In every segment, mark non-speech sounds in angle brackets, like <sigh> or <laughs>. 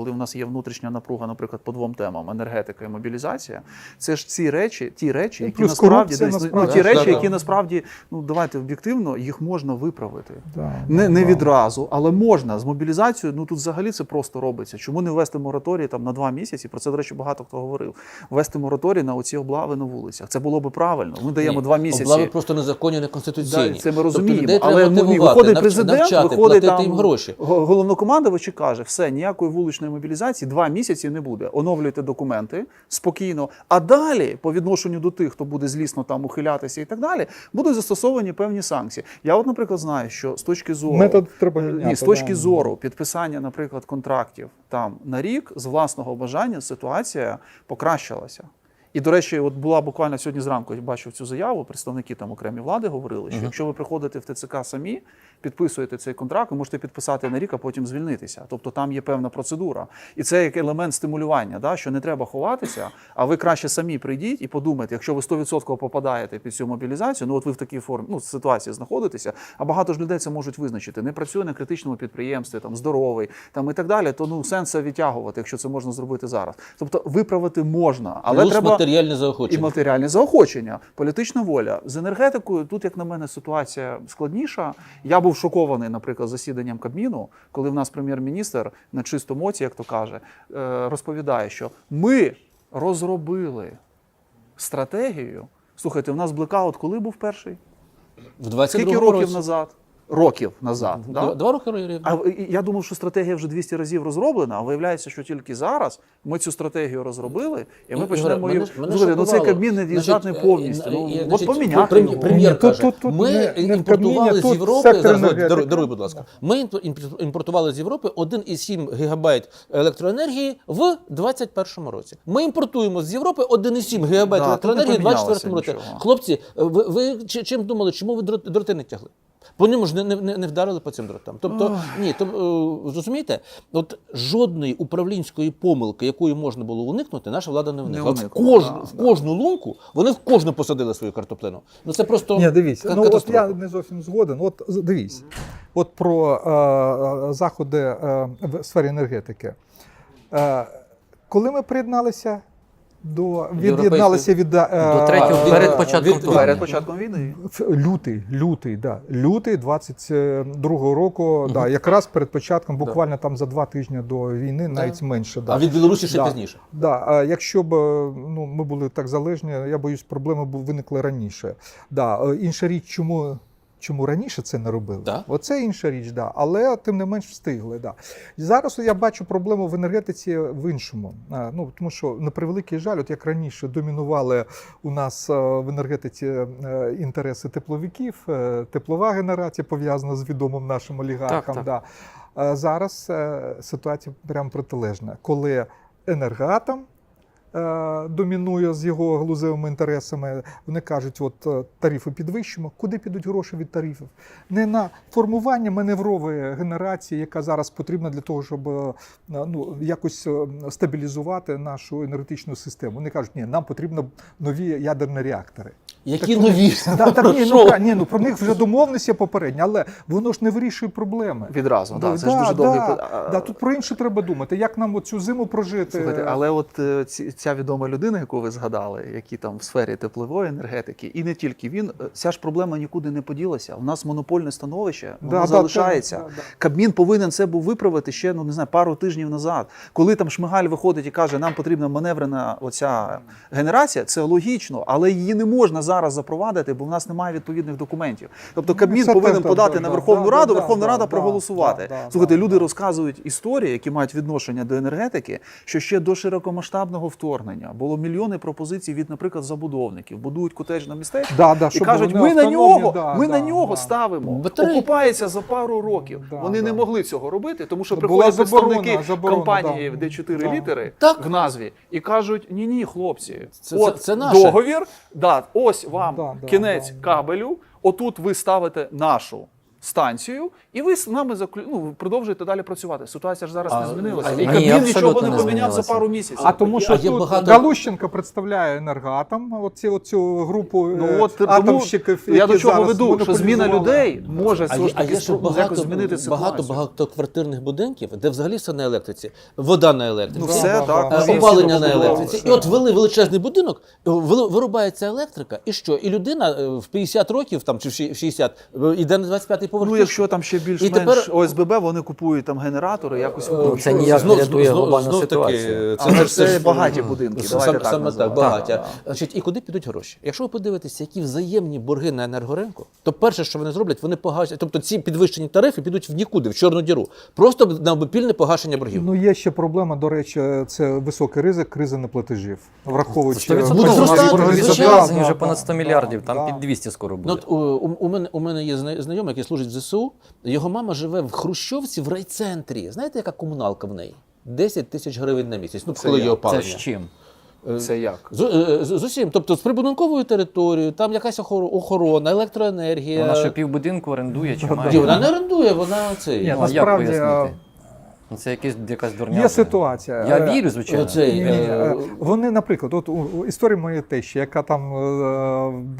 коли в нас є внутрішня напруга, наприклад, по двом темам енергетика і мобілізація, це ж ці речі, ті речі, які плюс насправді десь ну, ті Да, речі, да, які да. насправді ну давайте об'єктивно, їх можна виправити. Да, Не, да, не відразу, але можна з мобілізацією. Ну тут взагалі це просто робиться. Чому не ввести мораторій там на два місяці? Про це, до речі, багато хто говорив. Ввести мораторій на оці облави на вулицях. Це було би правильно. Ми даємо Ні, два місяці. Облави просто незаконні, неконституційні. Да, це ми Тобто розуміємо, людей але ну, виходить президент, навчати, виходить там їм гроші. го- головнокомандувач і каже, все, ніякої вуличної мобілізації два місяці не буде. Оновлюйте документи спокійно. А далі, по відношенню до тих, хто буде злісно там ухилятися і так далі, будуть застосовані певні санкції. Я, от, наприклад, знаю, що з точки зору Метод треба Е, міняти, Ні, з точки да. зору підписання, наприклад, контрактів там на рік з власного бажання ситуація покращилася. І, до речі, от була буквально сьогодні зранку, я бачив цю заяву, представники там окремі влади говорили, що якщо ви приходите в ТЦК самі, підписуєте цей контракт, ви можете підписати на рік, а потім звільнитися. Тобто там є певна процедура. І це як елемент стимулювання, да, що не треба ховатися, а ви краще самі прийдіть і подумайте, якщо ви 100% попадаєте під цю мобілізацію, ну от ви в такій формі, ну, ситуації знаходитеся, а багато ж людей це можуть визначити. Не працює на критичному підприємстві, там здоровий, там і так далі, то ну сенс відтягувати, якщо це можна зробити зараз. Тобто виправити можна, але Плюс треба матеріальне і матеріальне заохочення, політична воля. З енергетикою тут, як на мене, ситуація складніша. Я був шокований, наприклад, засіданням Кабміну, коли в нас прем'єр-міністр на чистому оці, як то каже, е, розповідає, що ми розробили стратегію. Слухайте, в нас блекаут коли був перший? В 22 Скільки років році. назад? Років назад. Да? два роки рівно. А я думав, що стратегія вже 200 разів розроблена, а виявляється, що тільки зараз ми цю стратегію розробили, і ми Ігоре, почнемо її. ну цей кабмін не е, повністю. е, Ну, е, от поміняти прем- його. Прем'єр каже, тут- тут ми імпортували з Європи, зараз, даруй, даруй, будь ласка, ми імпортували з Європи 1,7 гігабайт електроенергії в 2021 році. Ми імпортуємо з Європи 1,7 гігабайт Да, електроенергії в тут не 2024 році. нічого. Хлопці, ви, ви чим думали, чому ви дрот- дроти не тягли? По ньому ж не, не, не вдарили по цим дротам. Тобто, ні, то, е, зрозумієте, от жодної управлінської помилки, якої можна було уникнути, наша влада не уникла. От в, уникла, кожну, да, в кожну лунку вони в кожну посадили свою картоплину. Ну це просто Ні, дивіться, ну от я не зовсім згоден. От дивіться, от про е, е, заходи е, в сфері енергетики. Е, коли ми приєдналися до від'єдналися від е, До третього від- перед початком від-. Перед початком війни. Лютий, лютий, да. Лютий 22-го року, да, якраз перед початком, буквально там за два тижні до війни, навіть менше. Да. А від Білорусі ще Да. пізніше. Да, а якщо б е, ну, ми були так залежні, я боюсь, проблеми б виникли раніше. Да, е, інша річ, чому. Чому раніше це не робили? Да. Оце інша річ, да. але тим не менш встигли. Да. Зараз я бачу проблему в енергетиці в іншому. Ну, тому що, на превеликий жаль, от як раніше домінували у нас е, в енергетиці е, інтереси тепловиків, е, теплова генерація пов'язана з відомим нашим олігархом. так. Да. А зараз ситуація прямо протилежна, коли енергоатом е, домінує з його глузевими інтересами. Вони кажуть, от е, тарифи підвищимо. Куди підуть гроші від тарифів? Не на формування маневрової генерації, яка зараз потрібна для того, щоб е, ну, якось е, стабілізувати нашу енергетичну систему. Вони кажуть, ні, нам потрібно нові ядерні реактори. Які Так, нові? Да, так, ні, ну, ні, ну, про них вже домовленість попередня, але воно ж не вирішує проблеми. Відразу, да, це ж да, дуже довгий да, да, тут про інше треба думати. Як нам цю зиму прожити? Слухайте, але от е, ці, ця відома людина, яку ви згадали, які там в сфері теплової енергетики, і не тільки він, е, ця ж проблема нікуди не поділася. У нас монопольне становище, воно Да, залишається. да, да, да. Кабмін повинен це був виправити ще ну не знаю пару тижнів назад. Коли там Шмигаль виходить і каже, нам потрібна маневрена оця генерація, це логічно, але її не можна зараз запровадити, бо в нас немає відповідних документів. Тобто Кабмін це повинен подати да, на Верховну да, Раду, да, Верховна да, Рада да, проголосувати. да, да, Слухайте, да, люди да. розказують історії, які мають відношення до енергетики, що ще до широкомасштабного вторгнення було мільйони пропозицій від, наприклад, забудовників, будують котеджне містечко Да, да, і кажуть, ми на нього, да, ми да, на нього да. ставимо. Батареї. Окупається за пару років. Да, Вони не могли цього робити, тому що приходять заборона, представники заборона, компанії, да. де 4 Да. літери Так. в назві, і кажуть: ні, ні, хлопці, Це- от це- це наше. договір, да, ось вам Да, да, кінець да. кабелю. Отут ви ставите нашу станцію, і ви з нами заклю... ну, продовжуєте далі працювати. Ситуація ж зараз А, не змінилася. а і Кабмін нічого не не поміняв за пару місяців. А тому що А тут багато- Галущенко представляє енергатом, оці, оцю групу Ну е, от тому атомщиків, я до чого веду, що зміна людей може А а таки є ще багато, якось змінити ситуацію. багато багатоквартирних будинків, де взагалі все на електриці, вода на електриці. Ну все так. Е, опалення на електриці. І от вели величезний будинок, е, вирубається електрика, і що? І людина е, в 50 років там чи в 60 е, йде на 25-й поверх. Ну, якщо там ще більш-менш тепер- ОСББ, вони купують там генератори, якось Е, Ну, це ніяк не рятує глобальну ситуацію. Але ж- це багаті будинки, Саме, давайте так саме так, багаті. Значить, і куди підуть гроші? Якщо ви подивитеся, які взаємні борги на енергоринку, то перше, що вони зроблять, вони погасять. Тобто ці підвищені тарифи підуть в нікуди, в чорну діру. Просто на обопільне погашення боргів. Ну, є ще проблема, до речі, це високий ризик кризи неплатежів. Враховуючи 100% Будуть у нас зростати, вже понад 100 мільярдів, там під 200 скоро Ну, буде. у, у, мене, у мене є зна- знайомий, який служить в ЗСУ. Його мама живе в Хрущовці в райцентрі. Знаєте, яка комуналка в неї? 10 тисяч гривень на місяць. Ну, Це коли як? є Це з чим? Це як? З, е, з, з усім. Тобто з прибудинковою територією, там якась охорона, електроенергія. Вона що півбудинку орендує чи Ні, має? вона не орендує, вона цей. Ні, ну, як Насправді, пояснити? Ну, Це якась, якась дурня. Є ситуація. Я вірю, звичайно. Оцей, Ні, е, Е, Вони, наприклад, от у, у історії моєї тещі, яка там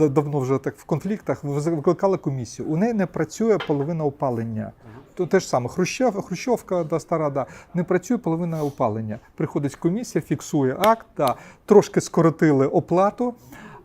е, давно вже так в конфліктах, викликала комісію. У неї не працює половина опалення. То те ж саме, Хрущов, Хрущовка да, стара, да, не працює половина опалення. Приходить комісія, фіксує акт, да, трошки скоротили оплату.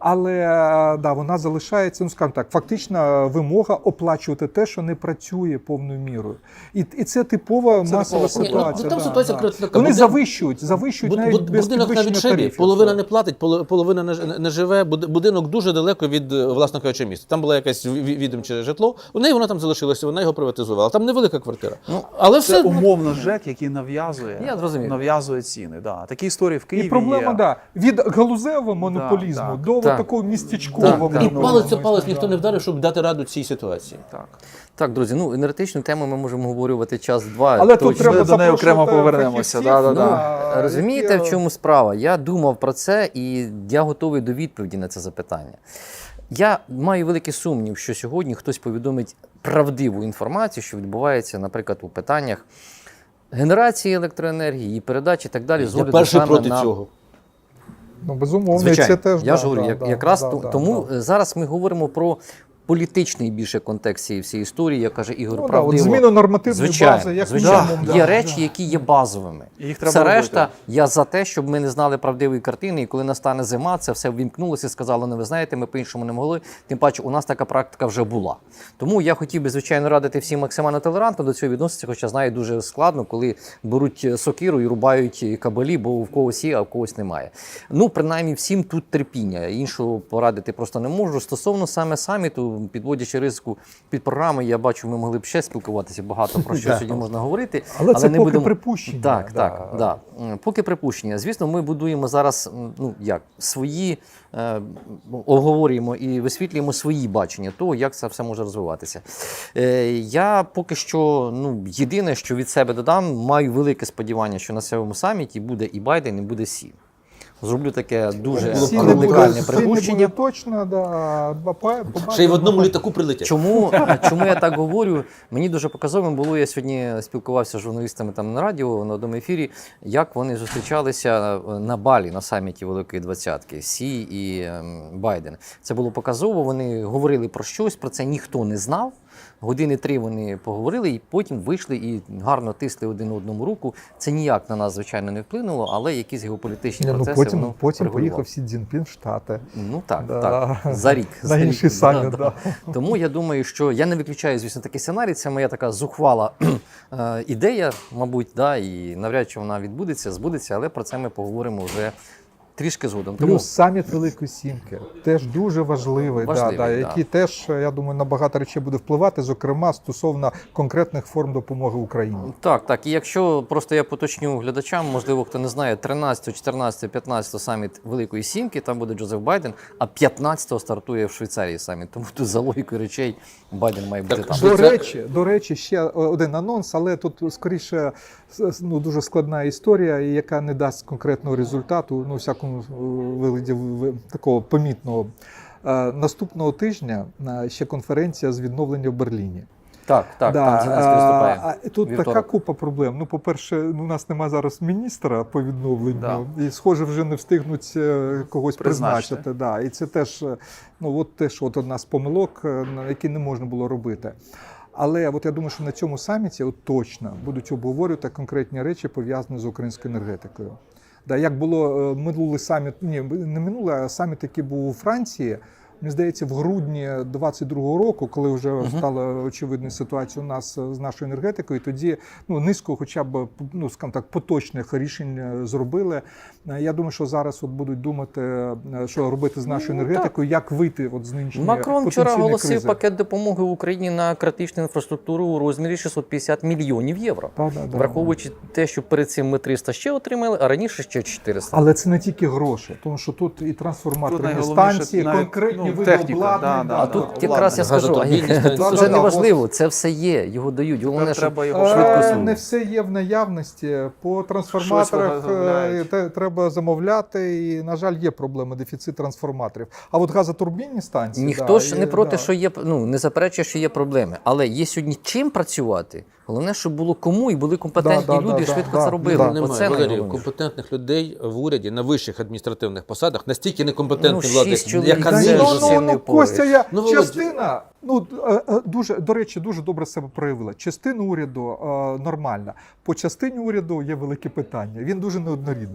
Але е, да, вона залишається, ну скажімо так, фактична вимога оплачувати те, що не працює повною мірою. І, і це типова масова типова Ні, ну, там да, ситуація да. така. Вони Будин- завищують, завищують Буд- навіть буд- без будинок на відшибі, тарифів. половина Так. не платить, поло- половина не, ж- не живе. Будинок дуже далеко від е, власне кажучи міста. Там було якесь ві- ві- відомче житло. У неї воно там залишилося, вона його приватизувала. Там невелика квартира. Ну, Але Це все умовно ЖЕК, який нав'язує, Я зрозумів. нав'язує ціни. Да. Такі історії в Києві І проблема, є. да, від галузевого монополізму до Так. такого містечкового. Так, і палець о палець ніхто не вдарив, щоб дати раду цій ситуації. Так. Так, друзі, ну енергетичну тему ми можемо обговорювати час-два. Але тут треба Ми до неї окремо повернемося, да-да-да. Розумієте, які, в чому справа? Я думав про це і я готовий до відповіді на це запитання. Я маю великий сумнів, що сьогодні хтось повідомить правдиву інформацію, що відбувається, наприклад, у питаннях генерації електроенергії, її передачі і так далі. Я перший проти на- цього. Ну, безумовно, і це теж я да, ж говорю, да, як, да, якраз да, тому да. зараз ми говоримо про політичний більше контекст цієї всієї історії, як каже Ігор Ну, да, от правдиво. зміну нормативної звичайно, бази, як звичайно. мінімум, є да, речі, да. які є базовими. І їх треба все робити. решта, я за те, щоб ми не знали правдивої картини, і коли настане зима, це все ввімкнулося і сказало, ну ви знаєте, ми по-іншому не могли. Тим паче, у нас така практика вже була. Тому я хотів би, звичайно, радити всім максимально толерантно до цього відноситися, хоча знаю дуже складно, коли беруть сокиру і рубають кабелі, бо в когось є, а в когось немає. Ну, принаймні, всім тут терпіння. Іншого порадити просто не можу. Стосовно саме саміту, підводячи ризику під програми, я бачу, ми могли б ще спілкуватися багато про що сьогодні можна говорити. Але це не поки будемо... припущення, Так, да. так, да. Поки припущення. Звісно, ми будуємо зараз ну, як, свої, е, оговорюємо і висвітлюємо свої бачення того, як це все може розвиватися. Е, я поки що, ну, єдине, що від себе додам, маю велике сподівання, що на цьому саміті буде і Байден, і буде Сі. Зроблю таке дуже Всі не радикальне всі не припущення. буде точно, да, бапа- Ще й в одному літаку прилетять. Чому, <laughs> чому я так говорю? Мені дуже показовим було. Я сьогодні спілкувався з журналістами там на радіо на одному ефірі, як вони зустрічалися на Балі на саміті Великої Двадцятки Сі і ем, Байден. Це було показово. Вони говорили про щось, про це ніхто не знав. Години три вони поговорили і потім вийшли і гарно тисли один одному руку. Це ніяк на нас, звичайно, не вплинуло, але якісь геополітичні Ні, ну, потім воно потім поїхав Сі Цзіньпін в Штати. Ну так, Да. так. За рік. <laughs> На за інший саміт, Да, да. Тому я думаю, що я не виключаю, звісно, такий сценарій. Це моя така зухвала <clears throat> е, ідея, мабуть, да, і навряд чи вона відбудеться, збудеться, але про це ми поговоримо вже трішки згодом. Тому Плюс саміт Великої Сімки теж дуже важливий, Важливий, да, да, да. який теж, я думаю, на багато речей буде впливати, зокрема стосовно конкретних форм допомоги Україні. так, так. І якщо просто я поточню глядачам, можливо, хто не знає, 13, 14, 15 саміт Великої Сімки, там буде Джозеф Байден, а 15 стартує в Швейцарії саміт. Тому тут за логікою речей Байден має бути Так, там. До речі, до речі, ще один анонс, але тут скоріше ну, дуже складна історія, яка не дасть конкретного результату, ну, всякому е, вигляді такого помітного. Е, Наступного тижня е, ще конференція з відновлення в Берліні. Так, так, Да, там Зеленський виступає. А, тут Вівторок. така купа проблем. Ну, по-перше, ну, у нас немає зараз міністра по відновленню, Да. і, схоже, вже не встигнуть когось Призначити. призначити. Да. І це теж ну, от теж от одна з помилок, на які не можна було робити. Але от я думаю, що на цьому саміті от точно будуть обговорювати конкретні речі, пов'язані з українською енергетикою. Да, як було е, минулий саміт, ні, не минулий, а саміт, який був у Франції. Мені здається, в грудні 22-го року, коли вже стала очевидна ситуація у нас з нашою енергетикою, тоді ну низку, хоча б ну скажімо так, поточних рішень е, зробили. Е, Я думаю, що зараз от будуть думати, е, що робити з нашою Ну, енергетикою, як вийти от з нинішньої Макрон вчора оголосив кризи. пакет допомоги Україні на критичну інфраструктуру у розмірі 650 мільйонів євро. Да, да, да. Враховуючи те, що перед цим ми 300 ще отримали, а раніше ще 400. Але це не тільки гроші, тому що тут і трансформаторні станції, навіть, конкретні ну, обладнання. да, да, А да, тут обладнання. якраз я скажу, а вже не важливо, це все є, його дають. Головне, треба його швидко Не все є в наявності. По трансформаторах е, те- треба замовляти, і, на жаль, є проблема дефіцит трансформаторів. А от газотурбінні станції. Ніхто ж не проти, що є, ну не заперечує, що є проблеми. Але є сьогодні чим працювати. Головне, щоб було кому і були компетентні Да, да, люди, і да, швидко да, це робили. да. Оце Немає Валерію, найголовніше. компетентних людей в уряді на вищих адміністративних посадах, настільки некомпетентні Ну, влади, шість чоловік яка Та не ну, ну, зовсім ну. Костя, я Ну, Володь- частина. Ну е, е, дуже до речі, дуже добре себе проявила. Частина уряду е, нормальна. По частині уряду є велике питання. Він дуже неоднорідний.